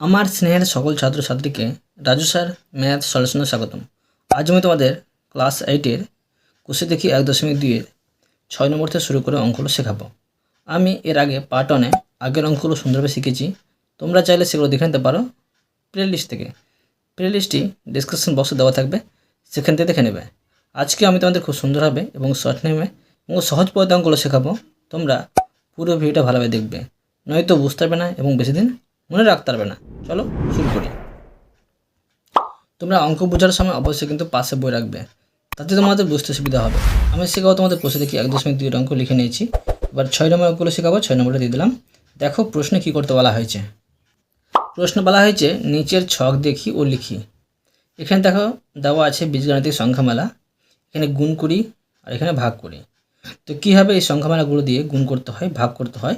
আমার স্নেহের সকল ছাত্রছাত্রীকে রাজু স্যার ম্যাথ সলিউশনে স্বাগতম। আজ আমি তোমাদের ক্লাস এইটের কুশি দেখি এক দশমিক দুইয়ের ছয় নম্বর থেকে শুরু করে অঙ্কগুলো শেখাবো। আমি এর আগে পার্ট ওয়ানে আগের অঙ্কগুলো সুন্দরভাবে শিখেছি। তোমরা চাইলে সেগুলো দেখে নিতে পারো প্লে লিস্ট থেকে প্লে লিস্টটি ডিসক্রিপশন বক্সে দেওয়া থাকবে, সেখান থেকে দেখে নেবে। আজকে আমি তোমাদের খুব সুন্দরভাবে এবং শর্ট নেমে এবং সহজ পদ্ধতি অঙ্কগুলো শেখাবো। তোমরা পুরো ভিডিওটা ভালোভাবে দেখবে, নয়তো বুঝতে পারবে না এবং বেশি দিন মনে রাখতে পারবে না। চলো, শুরু করি। তোমরা অঙ্ক বোঝার সময় অবশ্যই কিন্তু পাশে বই রাখবে। তাতে তোমাদের বুঝতে সুবিধা হবে। আমি শেখাবো তোমাদের প্রশ্ন দেখি এক দশমিক দুই অঙ্ক লিখে নিয়েছি। এবার ছয় নম্বর অঙ্কগুলো শেখাবো, ছয় নম্বরটা দিয়ে দিলাম। দেখো প্রশ্নে কী করতে বলা হয়েছে। প্রশ্ন বলা হয়েছে, নিচের ছক দেখি ও লিখি। এখানে দেখো, দেওয়া আছে বীজগাণিতিক সংখ্যামালা। এখানে গুণ করি আর এখানে ভাগ করি। তো কীভাবে এই সংখ্যামালাগুলো দিয়ে গুণ করতে হয়, ভাগ করতে হয়?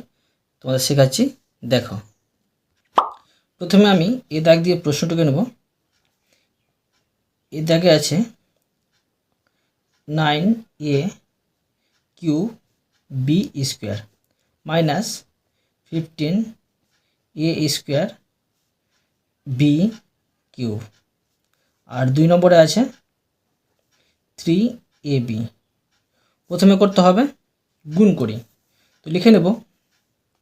তোমাদের শেখাচ্ছি। দেখো। প্রথমে আমি এ দাগ দিয়ে প্রশ্নটুকে নেব। এ দাগে আছে nine a cube b square minus fifteen a square b cube. আর দুই নম্বরে আছে থ্রি এ বি। প্রথমে করতে হবে গুণ করি। তো লিখে নেব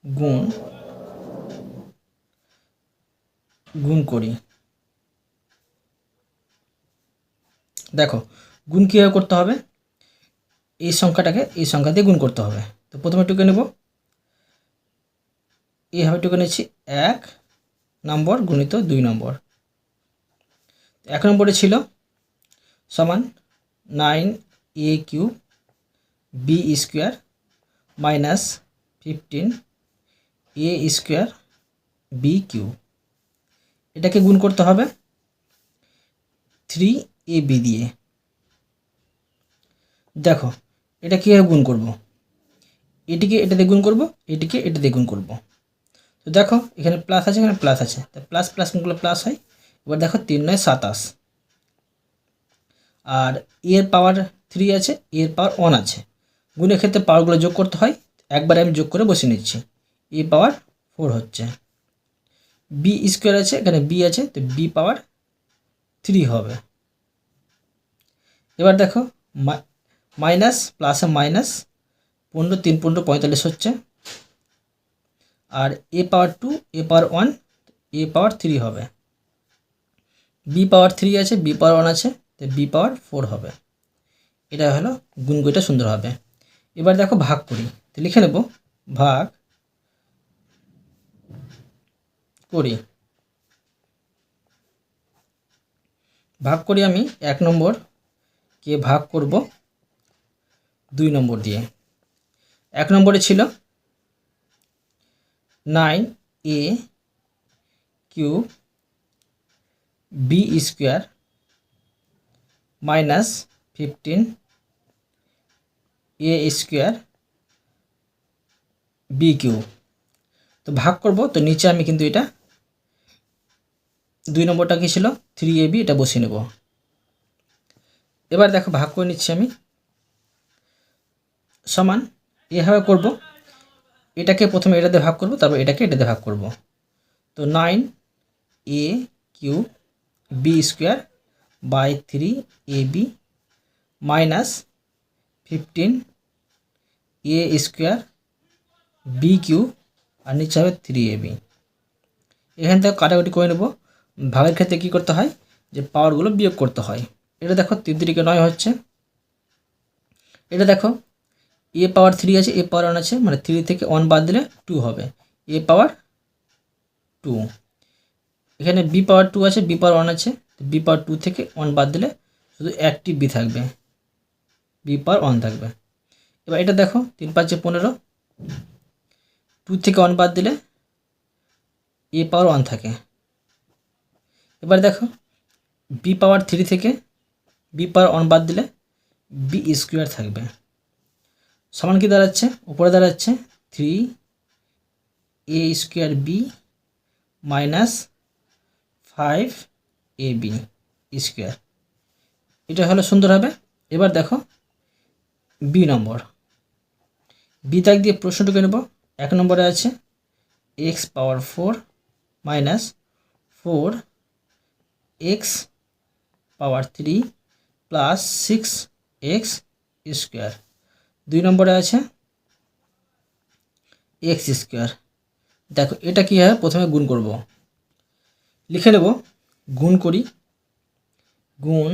গুণ গুণ করি। দেখো, গুণ কীভাবে করতে হবে? এই সংখ্যাটাকে এই সংখ্যা দিয়ে গুণ করতে হবে। তো প্রথমে টুকে নেব। এইভাবে টুকে নিচ্ছি। এক নম্বর গুণিত দুই নম্বর। এক নম্বরে ছিল সমান nine a cube b square minus fifteen a square b cube. এটাকে গুণ করতে হবে থ্রি এ বি দিয়ে। দেখো, এটা কীভাবে গুণ করব? এটিকে এটা দিয়ে গুণ করব, এটিকে এটা দিয়ে গুণ করব। তো দেখো, এখানে প্লাস আছে, এখানে প্লাস আছে। তা প্লাস প্লাস গুণগুলো প্লাস হয়? এবার দেখো, তিন নয়, সাতাশ। আর এর পাওয়ার থ্রি আছে এর পাওয়ার ওয়ান আছে। গুণের ক্ষেত্রে পাওয়ারগুলো যোগ করতে হয়, একবারে আমি যোগ করে বসিয়ে নিচ্ছি। এ পাওয়ার ফোর হচ্ছে। বি স্কোয়ার আছে, এখানে বি আছে, তো বি পাওয়ার থ্রি হবে। এবার দেখো মাইনাস প্লাসে মাইনাস পনেরো, তিন, পনেরো, পঁয়তাল্লিশ হচ্ছে। আর a power two a power one a power three হবে। বি পাওয়ার থ্রি আছে বি পাওয়ার ওয়ান আছে, তো বি পাওয়ার ফোর হবে। এটা হলো গুণগুইটা সুন্দর হবে। এবার দেখো, ভাগ করি। তো লিখে নেব, ভাগ করি। ভাগ করি আমি এক নম্বর। কে ভাগ করব? দুই নম্বর দিয়ে। এক নম্বরে ছিল nine a cube b square minus fifteen a square b cube. তো ভাগ করব, তো নিচে আমি কিন্তু এটা দুই নম্বরটা কী ছিল? থ্রি এ বি এটা বসিয়ে নেব। এবার দেখো, ভাগ করে নিচ্ছি আমি। সমান, এভাবে করব। এটাকে প্রথমে এটাতে ভাগ করব, তারপর এটাকে এটাতে ভাগ করব। তো nine a cube b square by three a b minus fifteen a square b cube আর নিচে হবে থ্রি এ বি এখান থেকে কাটাকুটি করে নেব। ভাগের ক্ষেত্রে কী করতে হয়? যে পাওয়ারগুলো বিয়োগ করতে হয়। এটা দেখো, তিন তিরিকে নয় হচ্ছে। এটা দেখো এ পাওয়ার থ্রি আছে এ পাওয়ার ওয়ান আছে মানে থ্রি থেকে ওয়ান বাদ দিলে টু হবে। এ পাওয়ার টু এখানে বি পাওয়ার টু আছে বি পাওয়ার ওয়ান আছে। বি পাওয়ার টু থেকে ওয়ান বাদ দিলে শুধু একটি বি থাকবে। বি পাওয়ার ওয়ান থাকবে। এবার এটা দেখো, তিন পাঁচে পনেরো। টু থেকে ওয়ান বাদ দিলে এ পাওয়ার ওয়ান থাকে। এবার দেখো বি পাওয়ার থ্রি থেকে বি পাওয়ার ওয়ান বাদ দিলে বি স্কোয়ার থাকবে। সমান কি দাঁড়াচ্ছে? উপরে দাঁড়াচ্ছে three a square b minus five a b square এটা হলো সুন্দর হবে। এবার দেখো বি নম্বর। বি দাগ দিয়ে প্রশ্নটুকু নেব। এক নম্বরে আছে x power four minus four x power three plus six x square দুই নম্বরে আছে এক্স স্কোয়ার দেখো, এটা কী হয়? প্রথমে গুণ করব। লিখে নেব, গুণ করি গুণ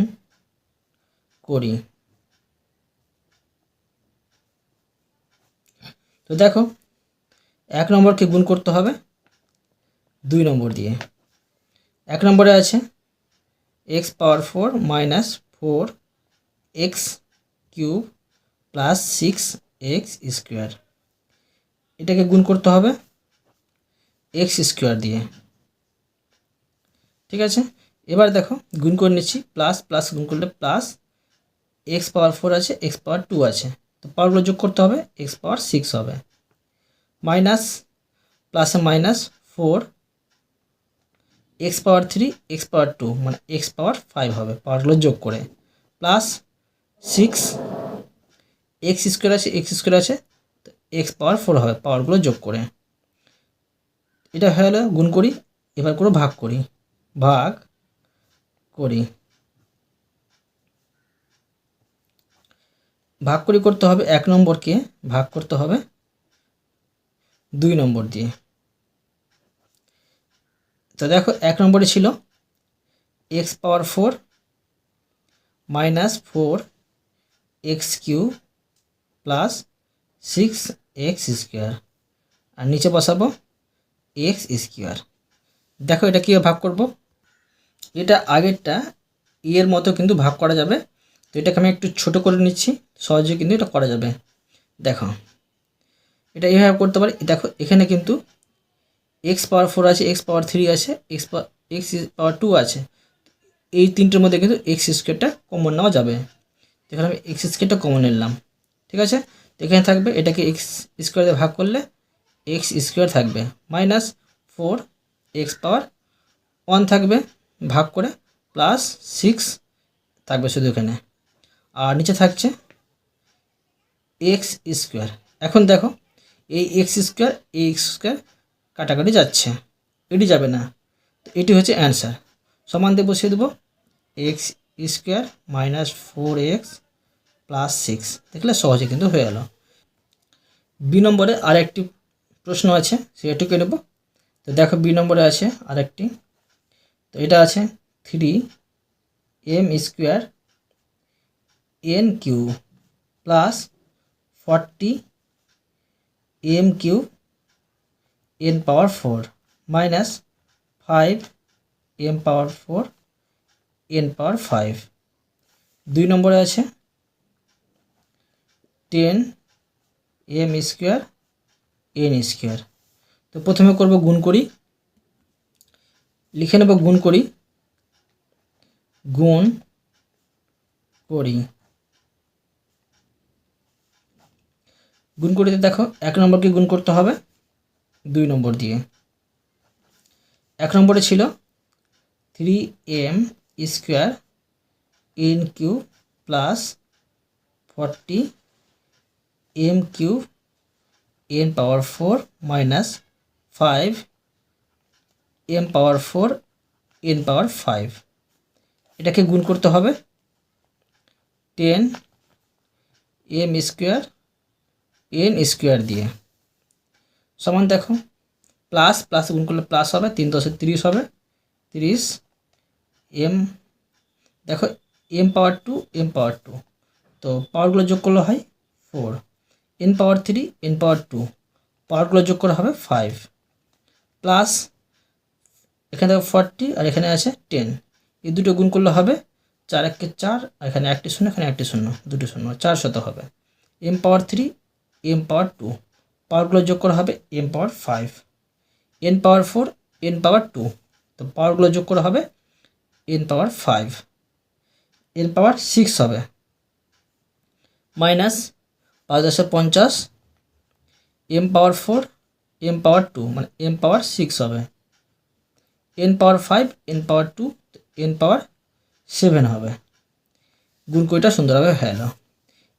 করি। তো দেখো, এক নম্বরকে গুণ করতে হবে দুই নম্বর দিয়ে। এক নম্বরে আছে x power four minus four x cube plus six x square. এটাকে গুণ করতে হবে এক্স স্কোয়ার দিয়ে। ঠিক আছে? এবার দেখো, গুণ করে নিচ্ছি, প্লাস প্লাস গুণ করলে প্লাস এক্স পাওয়ার ফোর আছে, এক্স পাওয়ার টু আছে। তো পাওয়ারগুলো যোগ করতে হবে, এক্স পাওয়ার সিক্স হবে। মাইনাস, প্লাসে minus four x power three, x power two মানে এক্স পাওয়ার ফাইভ হবে, পাওয়ারগুলো যোগ করে। প্লাস সিক্স, এক্স স্কোয়ার আছে, এক্স স্কোয়ার আছে, তো এক্স পাওয়ার ফোর হবে, পাওয়ারগুলো যোগ করে। এটা হয়ে গেলো, গুণ করি, এবার করে ভাগ করি। ভাগ করি। ভাগ করি করতে হবে এক নম্বরকে, ভাগ করতে হবে দুই নম্বর দিয়ে। তো দেখো, এক নম্বরে ছিল x power four minus four x cube plus six x square আর নিচে বসাবো এক্স স্কোয়ার দেখো এটা কীভাবে ভাগ করব? এটা আগেরটা এর মতো কিন্তু ভাগ করা যাবে। তো এটাকে আমি একটু ছোট করে নিচ্ছি, সহজে কিন্তু এটা করা যাবে। দেখো, এটা এইভাবে করতে পারি। দেখো, এখানে কিন্তু এক্স পাওয়ার ফোর আছে এক্স পাওয়ার থ্রি আছে x power x power two আছে। এই তিনটের মধ্যে কিন্তু এক্স স্কোয়ারটা কমন নেওয়া যাবে। এখানে আমি এক্স স্কোয়ারটা কমন নিলাম। ঠিক আছে? এখানে থাকবে, এটাকে এক্স স্কোয়ার দিয়ে ভাগ করলে এক্স স্কোয়ার থাকবে। Minus four x power one থাকবে, ভাগ করে প্লাস সিক্স থাকবে শুধু এখানে। আর নিচে থাকছে এক্স স্কোয়ার এখন দেখো, এই এক্স স্কোয়ার এই এক্স স্কোয়ার কাটাকাটি যাচ্ছে। এটি যাবে না। তো এটি হচ্ছে অ্যান্সার। সমান দিয়ে বসিয়ে দেবো। X square minus four x plus six. দেখলে সহজে কিন্তু হয়ে গেল। বি নম্বরে আরেকটি প্রশ্ন আছে সেটাকে নেব। তো দেখো বি নম্বরে আছে আরেকটি। তো এটা আছে three m square n cube plus forty m cube n power four minus five m power four n power five দুই নম্বরে আছে ten m square n square তো প্রথমে করব গুণ করি। লিখে নেব গুণ করি। গুণ করি। গুণ করিতে দেখো এক নম্বরকে গুণ করতে হবে। দুই নম্বর দিয়ে। এক নম্বরে ছিল three m square n cube plus forty m cube n power four minus five m power four n power five এটাকে গুণ করতে হবে। Ten m square n square দিয়ে। সমান দেখো প্লাস প্লাস গুণ করলে প্লাস হবে, তিন দশে তিরিশ হবে, তিরিশ এম দেখো m power two m power two তো পাওয়ারগুলো যোগ করলে হয় four n power three n power two পাওয়ারগুলো যোগ করা হবে ফাইভ প্লাস এখানে দেখো ফর্টি আর এখানে আছে টেন এই দুটো গুণ করলে হবে চার একে চার, আর এখানে একটি শূন্য, এখানে একটি শূন্য, দুটি শূন্য, চার শত হবে m power three m power two পাওয়ারগুলো যোগ করা হবে m power five n power four n power two তো পাওয়ারগুলো যোগ করা হবে n power five n power six হবে। মাইনাস পাঁচ দশে পঞ্চাশ m power four m power two মানে এম পাওয়ার সিক্স হবে। N power five n power two n power seven হবে। গুণ করিটা সুন্দরভাবে হয়ে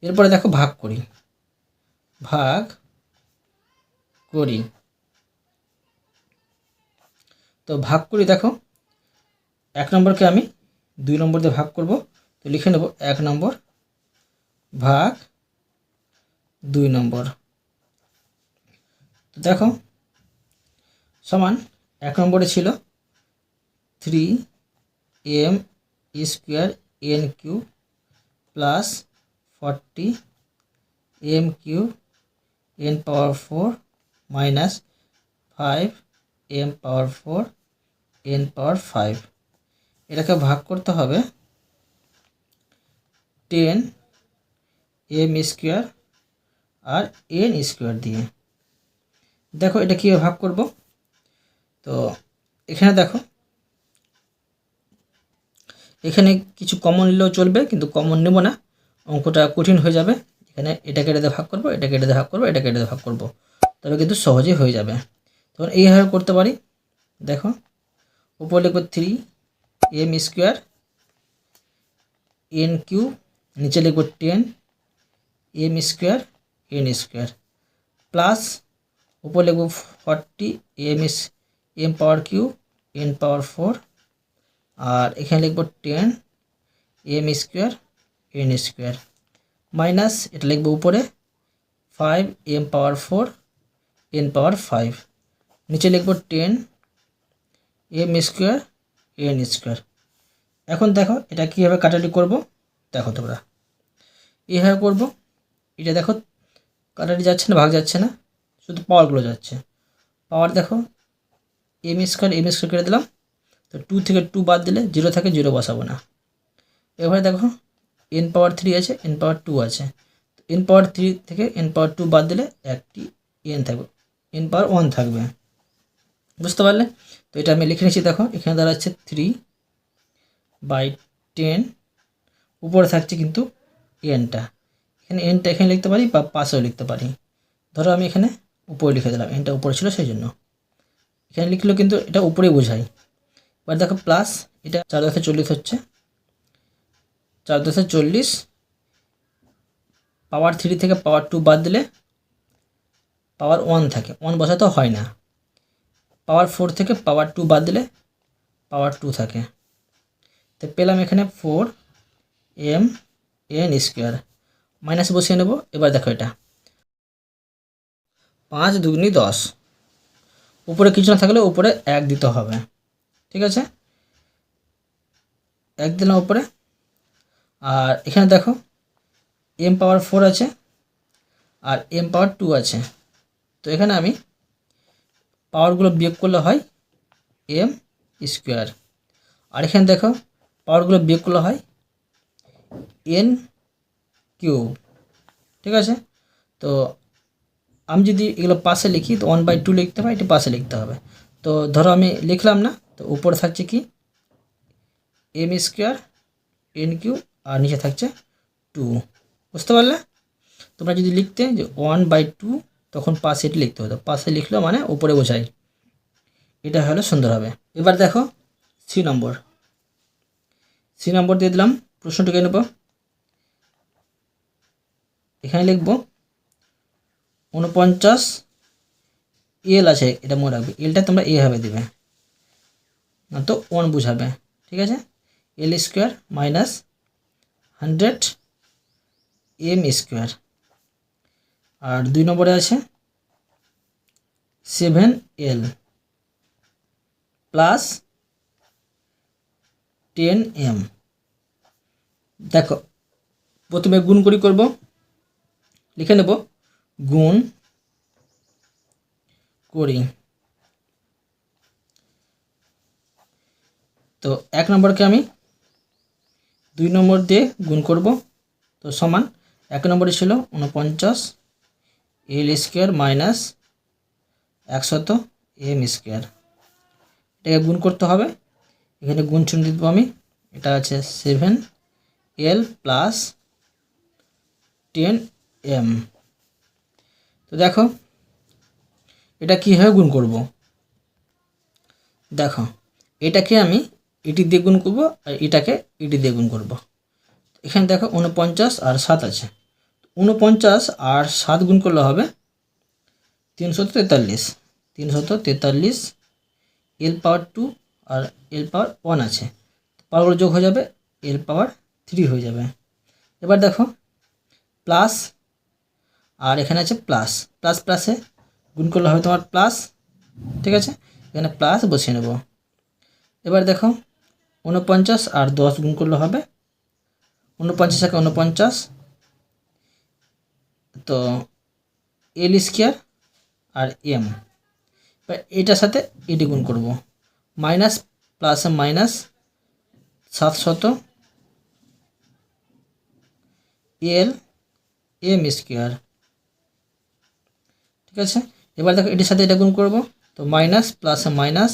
এরপরে দেখো ভাগ করি। ভাগ করি। তো ভাগ করি, দেখো। এক নম্বরকে আমি দুই নম্বর দিয়ে ভাগ করব। তো লিখে নেব এক নম্বর ভাগ দুই নম্বর। তো দেখো, সমান এক নম্বরে ছিল three m square n cube plus forty m cube n power four minus five m power four n power five এটাকে ভাগ করতে হবে টেন এম স্কোয়ার আর এন স্কোয়ার দিয়ে। দেখো এটা কীভাবে ভাগ করব? তো এখানে দেখো, এখানে কিছু কমন নিলেও চলবে, কিন্তু কমন নেব না। অঙ্কটা কঠিন হয়ে যাবে। এখানে এটাকে এটাতে ভাগ করব এটাকে এটাতে ভাগ করব এটাকে এটাতে ভাগ করব। তবে কিন্তু সহজেই হয়ে যাবে। তখন এইভাবে করতে পারি। দেখো, উপর লিখব three m square n cube নিচে লিখব ten m square n square plus উপর লিখব forty m s m power cube n power four আর এখানে লিখব ten m square n square minus এটা লিখব উপরে five m power four n power five. নিচে লিখব ten m square, n square. এখন দেখো এটা কীভাবে কাটাটি করব? দেখো তোমরা। এইভাবে করব। এটা দেখো কাটাটি যাচ্ছে না, ভাগ যাচ্ছে না, শুধু পাওয়ারগুলো যাচ্ছে। পাওয়ার দেখো, এম স্কোয়ার এম স্কোয়ার করে দিলাম। তো টু থেকে টু বাদ দিলে জিরো থাকে জিরো বসাবো না। এবারে দেখো, এন পাওয়ার থ্রি আছে, এন পাওয়ার টু আছে। এন পাওয়ার থ্রি থেকে এন পাওয়ার টু বাদ দিলে একটি এন থাকবে। এন পাওয়ার ওয়ান থাকবে। বুঝতে পারলে? তো এটা আমি লিখে নিচ্ছি, দেখো, এখানে দাঁড়াচ্ছে থ্রি বাই টেন উপরে থাকছে কিন্তু এনটা এখানে এনটা এখানে লিখতে পারি বা পাশেও লিখতে পারি। ধরো আমি এখানে উপরে লিখে দিলাম এনটা উপরে ছিল সেই জন্য। এখানে লিখলেও কিন্তু এটা উপরেই বোঝাই এবার দেখো প্লাস এটা চার দশে চল্লিশ হচ্ছে। চার দশে চল্লিশ পাওয়ার থ্রি থেকে পাওয়ার টু বাদ দিলে পাওয়ার ওয়ান থাকে। ওয়ান বসাতে হয় না। পাওয়ার ফোর থেকে পাওয়ার টু বাদ দিলে পাওয়ার টু থাকে। তো পেলাম এখানে four m n square. Minus বসিয়ে নেব, এবার দেখো এটা। পাঁচ দুগুনি দশ। উপরে কিছু না থাকলে উপরে এক দিতে হবে। ঠিক আছে? এক দিলাম উপরে। আর এখানে দেখো, এম পাওয়ার ফোর আছে, আর এম পাওয়ার টু আছে। তো এখানে আমি পাওয়ারগুলো বিয়োগ করলে হয় এম স্কোয়ার আর এখানে দেখো পাওয়ারগুলো বিয়োগ করলে হয় এন কিউব ঠিক আছে? তো আমি যদি এগুলো পাশে লিখি, তো ওয়ান বাই টু লিখতে হবে এটা পাশে লিখতে হবে। তো ধরো আমি লিখলাম না, তো উপরে থাকছে কি? এম স্কোয়ার এন কিউ আর নিচে থাকছে টু বুঝতে পারলে? তোমরা যদি লিখতে যে ওয়ান বাই টু তখন পাশে এটি লিখতে হতো। পাশে লিখলো মানে উপরে বোঝাই এটা হলো সুন্দর হবে। এবার দেখো সি নম্বর সি নম্বর দিয়ে দিলাম। প্রশ্নটিকে নেব। এখানে লিখব উনপঞ্চাশ এল আছে, এটা মনে রাখবে। এলটা তোমরা এভাবে দেবে। না তো ওয়ান বুঝাবে। ঠিক আছে? L square minus hundred m square আর দুই নম্বরে আছে seven l plus ten m. দেখো, প্রথমে গুণ করি করব। লিখে নেব। গুণ করি। তো এক নম্বরকে আমি দুই নম্বর দিয়ে গুণ করব। তো সমান এক নম্বরে ছিল উনপঞ্চাশ এল স্কোয়ার মাইনাস একশত এম স্কোয়ার। এটাকে গুণ করতে হবে। এখানে গুণ চিহ্ন দিব আমি। এটা আছে seven l plus ten m তো দেখো, এটা কীভাবে গুণ করব? দেখো, এটাকে আমি এটি দিয়ে গুণ করব আর এটাকে এটি দিয়ে গুণ করব। এখানে দেখো উনপঞ্চাশ আর সাত আছে। উনপঞ্চাশ আর সাত গুণ করলে হবে তিনশত তেতাল্লিশ। তিনশত তেতাল্লিশ এল পাওয়ার টু আর এল পাওয়ার ওয়ান আছে। পাওয়ারগুলো যোগ হয়ে যাবে এর পাওয়ার থ্রি হয়ে যাবে। এবার দেখো প্লাস আর এখানে আছে প্লাস প্লাস প্লাসে গুণ করলে হবে তোমার প্লাস ঠিক আছে? এখানে প্লাস বসিয়ে নেব। এবার দেখো উনপঞ্চাশ আর দশ গুণ করলে হবে উনপঞ্চাশ একে উনপঞ্চাশ তো এল স্কোয়ার আর এম এবার এটার সাথে এটি গুণ করব। মাইনাস প্লাসে মাইনাস সাতশত এল এম স্কোয়ার ঠিক আছে? এবার দেখো এটির সাথে এটা গুণ করব। তো মাইনাস প্লাসে মাইনাস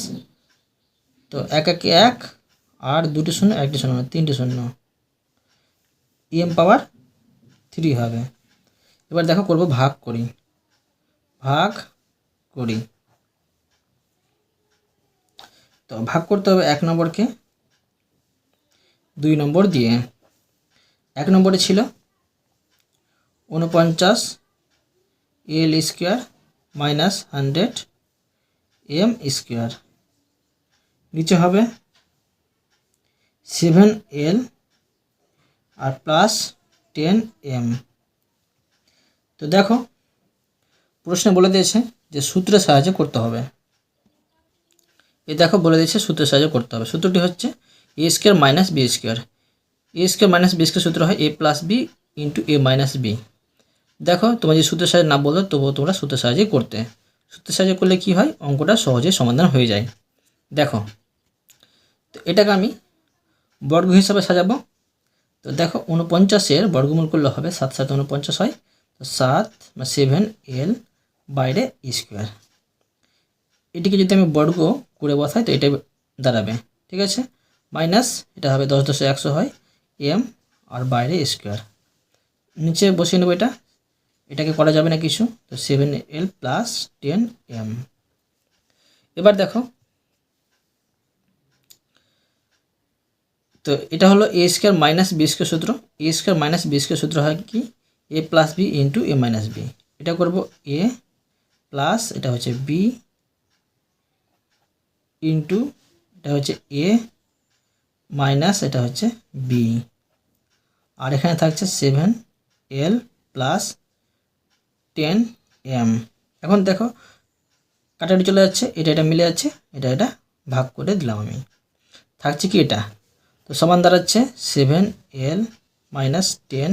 তো এক একে এক, আর দুটি শূন্য, একটি শূন্য, তিনটি শূন্য। এম পাওয়ার থ্রি হবে। এবার দেখো করব ভাগ করি। ভাগ করি। তো ভাগ করতে হবে এক নম্বরকে। দুই নম্বর দিয়ে। এক নম্বরে ছিল উনপঞ্চাশ l square minus hundred m square. নিচে হবে সেভেন এল আর প্লাস টেন এম। তো দেখো, প্রশ্নে বলে দিয়েছে যে সূত্রের সাহায্যে করতে হবে। এই দেখো বলে দিয়েছে সূত্রের সাহায্যে করতে হবে। সূত্রটি হচ্ছে a square minus b square a square minus b square সূত্র হয় a plus b into a minus b দেখো, তোমার যে সূত্রের সাহায্যে না বলল তবুও তোমরা সূত্রের সাহায্যে করতে। সূত্রের সাহায্যে করলে কি হয়? অঙ্কটা সহজে সমাধান হয়ে যায়। দেখো, তো এটাকে আমি বর্গ হিসাবে সাজাবো। তো দেখো উনপঞ্চাশের বর্গমূল করলে হবে সাত সাত উনপঞ্চাশ হয়। সাত বা সেভেন এল বাইরে স্কোয়ার এটিকে যদি আমি বর্গ করে বসাই, তো এটাই দাঁড়াবে, ঠিক আছে? মাইনাস এটা হবে দশ দশে একশো হয় এম আর বাইরে স্কোয়ার নিচে বসিয়ে নেব এটা। এটাকে করা যাবে না কিছু, তো seven l plus ten m এবার দেখো, তো এটা হলো a square minus b square সূত্র। A square minus b square সূত্র হয় কি? A plus b into a minus b এটা করব এ প্লাস এটা হচ্ছে বি ইন্টু এটা হচ্ছে এ মাইনাস এটা হচ্ছে বি আর এখানে থাকছে seven l plus ten m এখন দেখো কাটাটি চলে যাচ্ছে, এটা এটা মিলে যাচ্ছে, এটা এটা ভাগ করে দিলাম আমি। থাকছে কি এটা? তো সমান দাঁড়াচ্ছে seven l minus ten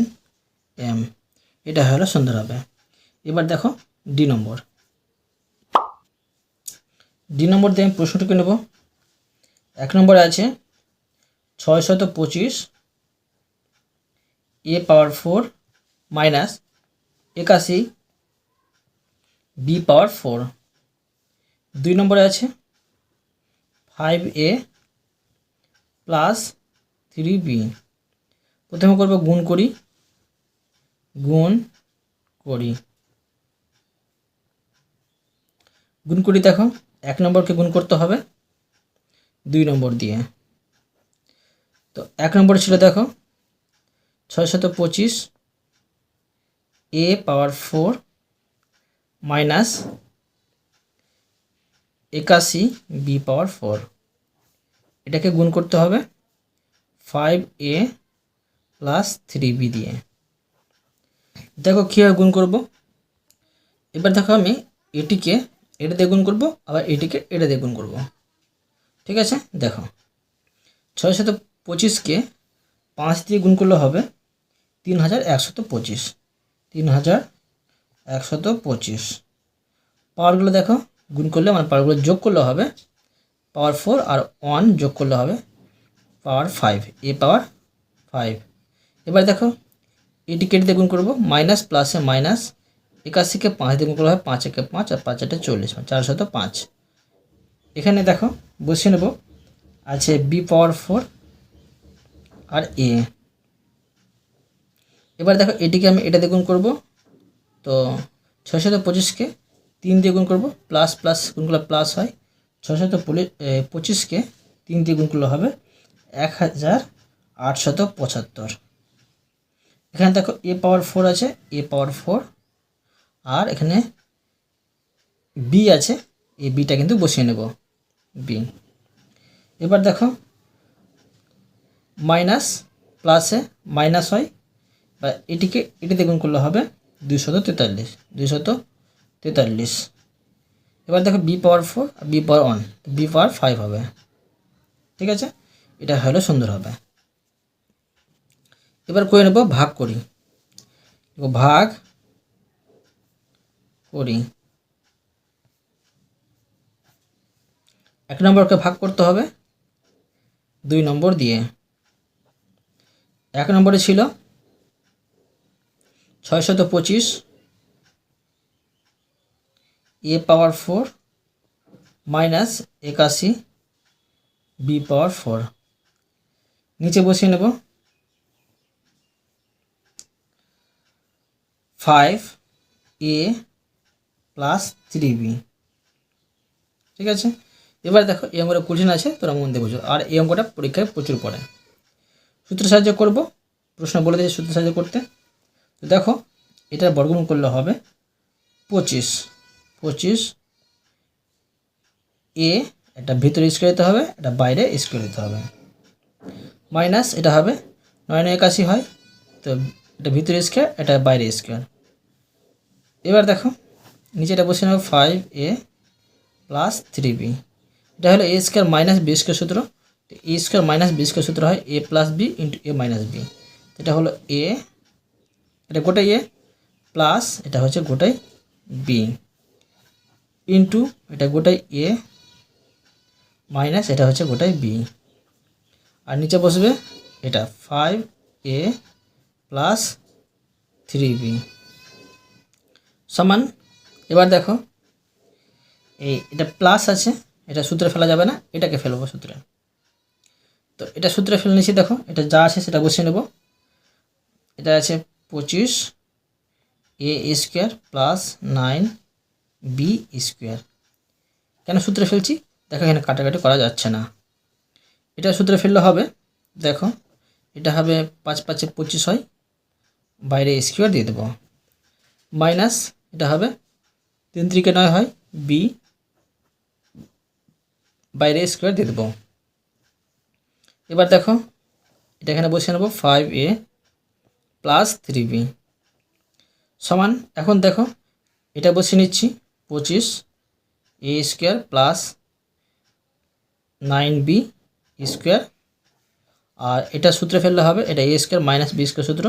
m এটা হলো সুন্দর হবে। এবার দেখো ডি নম্বর। ডি নম্বর দিয়ে আমি প্রশ্নটুকু নেব। এক নম্বরে আছে ছয় শত পঁচিশ এ পাওয়ার ফোর মাইনাস একাশি বি পাওয়ার ফোর দুই নম্বরে আছে five a plus three b প্রথমে করব গুণ করি। গুণ করি। গুণ করি দেখো, এক নম্বরকে গুণ করতে হবে দুই নম্বর দিয়ে। তো এক নম্বর ছিল দেখো, ছয় শত পঁচিশ এ পাওয়ার ফোর মাইনাস একাশি বি পাওয়ার ফোর। এটাকে গুণ করতে হবে five a plus three b দিয়ে। দেখো কীভাবে গুণ করব? এবার দেখো আমি এটিকে এটা দিয়ে গুণ করব, আবার এটিকে এটা দিয়ে গুণ করব। ঠিক আছে? দেখো। ছয় শত পঁচিশকে পাঁচ দিয়ে গুণ করলে হবে তিন হাজার একশত পঁচিশ। তিন হাজার একশত পঁচিশ। পাওয়ারগুলো দেখো, গুণ করলে মানে পাওয়ারগুলো যোগ করলে হবে পাওয়ার ফোর আর ওয়ান যোগ করলে হবে পাওয়ার ফাইভ। এ পাওয়ার ফাইভ। এবার দেখো এটি কেটে দেখুন করব, মাইনাস প্লাসে মাইনাস একাশিকে পাঁচ করলে হবে পাঁচ একে পাঁচ আর পাঁচ এটা চল্লিশ চারশত পাঁচ। এখানে দেখো, বসিয়ে নেব, আছে বি পাওয়ার ফোর আর এ এবার দেখো, এটিকে আমি এটা গুণ করব, তো ছয়শত পঁচিশকে তিন দিয়ে গুণ করব প্লাস প্লাস গুণগুলো প্লাস হয় ছশত পঁচিশকে তিন দিয়ে গুণ করলে হবে এক হাজার আটশত পঁচাত্তর। এখানে দেখো এ পাওয়ার ফোর আছে এ পাওয়ার ফোর আর এখানে বি আছে এই বিটা কিন্তু বসিয়ে নেব বি এবার দেখো মাইনাস প্লাসে মাইনাস হয় বা এটিকে এটিতে গুণ করলে হবে দুইশত তেতাল্লিশ দুইশত তেতাল্লিশ। এবার দেখো b power four b power one b power five হবে, ঠিক আছে? এটা হলে সুন্দর হবে। এবার করে নেব ভাগ করি। ভাগ করি। এক নম্বরকে ভাগ করতে হবে দুই নম্বর দিয়ে। এক নম্বরে ছিল ছয়শত পঁচিশ। এ পাওয়ার ফোর মাইনাস একাশি বি পাওয়ার ফোর। নিচে বসিয়ে নেব। Five a plus three b ঠিক আছে? এবার দেখো, এই অঙ্কটা কঠিন আছে তোরা মন দিয়ে বুঝো। আর এই অঙ্কটা পরীক্ষায় প্রচুর পড়ে। সূত্র সাহায্য করব, প্রশ্ন বলে দিয়েছে সূত্র সাহায্য করতে। তো দেখো এটা বর্গমূল করলে হবে পঁচিশ। পঁচিশ এ এটা ভিতরে স্কোয়ার দিতে হবে, এটা বাইরে স্কোয়ার দিতে হবে। মাইনাস এটা হবে নয় নয় একাশি হয়, তো এটা ভিতরে স্কোয়ার এটা বাইরে স্কোয়ার এবার দেখো, নিচে এটা বসে নেব five a plus three b এটা হলো a square minus b square সূত্র। A square minus b square সূত্র হয় a plus b into a minus b এটা হলো এ এটা গোটাই এ প্লাস এটা হচ্ছে গোটাই বি ইন্টু এটা গোটাই এ মাইনাস এটা হচ্ছে গোটাই বি আর নিচে বসবে এটা five a plus three b সমান, এবার দেখো, এই এটা প্লাস আছে, এটা সূত্রে ফেলা যাবে না, এটাকে ফেলব সূত্রে। তো এটা সূত্রে ফেলে নিচ্ছি, দেখো, এটা যা আছে সেটা বসিয়ে নেব। এটা আছে পঁচিশ, a square plus nine b square. কেন সূত্রে ফেলছি? দেখো, এখানে কাটাকাটি করা যাচ্ছে না। এটা সূত্রে ফেললে হবে, দেখো, এটা হবে পাঁচ পাঁচে পঁচিশ হয় বাইরে স্কোয়ার দিয়ে দেবো। মাইনাস এটা হবে তিন ত্রিকে নয় হয় বি বাইরে স্কোয়ার দিয়ে দেবো। এবার দেখো, এটা এখানে বসিয়ে নেব five a plus three b সমান, এখন দেখো, এটা বসিয়ে নিচ্ছি পঁচিশ a square plus nine b square আর এটা সূত্রে ফেললে হবে, এটা a square minus b square সূত্র।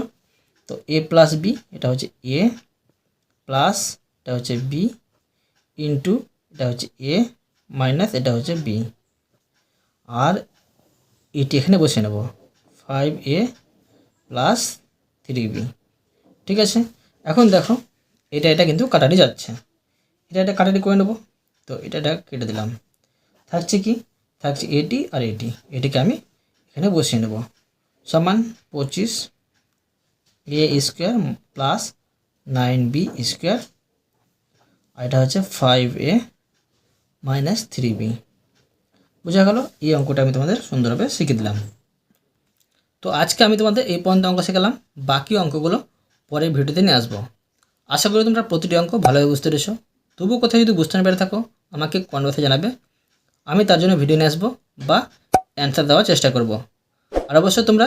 তো এ প্লাস বি এটা হচ্ছে এ প্লাস এটা হচ্ছে বি ইন্টু এটা হচ্ছে এ মাইনাস এটা হচ্ছে বি আর এটি এখানে বসে নেব five a plus three b ঠিক আছে? এখন দেখো, এটা এটা কিন্তু কাটাটি যাচ্ছে। এটা এটা কাটাটি করে নেব, তো এটা এটা কেটে দিলাম। থাকছে কি? থাকছে এটি আর এটি এটিকে আমি এখানে বসিয়ে নেব। সমান পঁচিশ a square plus nine b square আর এটা হচ্ছে five a minus three b বোঝা গেল? এই অঙ্কটা আমি তোমাদের সুন্দরভাবে শিখে দিলাম। তো আজকে আমি তোমাদের এই পর্যন্ত অঙ্ক শেখালাম। বাকি অঙ্কগুলো পরের ভিডিওতে নিয়ে আসব। আশা করি তোমরা প্রতিটি অঙ্ক ভালোভাবে বুঝতে পেরেছ। তবুও কোথাও যদি বুঝতে না পেরে থাকো, আমাকে কনভার্সে জানাবে। আমি তার জন্য ভিডিও নিয়ে আসব বা অ্যান্সার দেওয়ার চেষ্টা করব। আর অবশ্যই তোমরা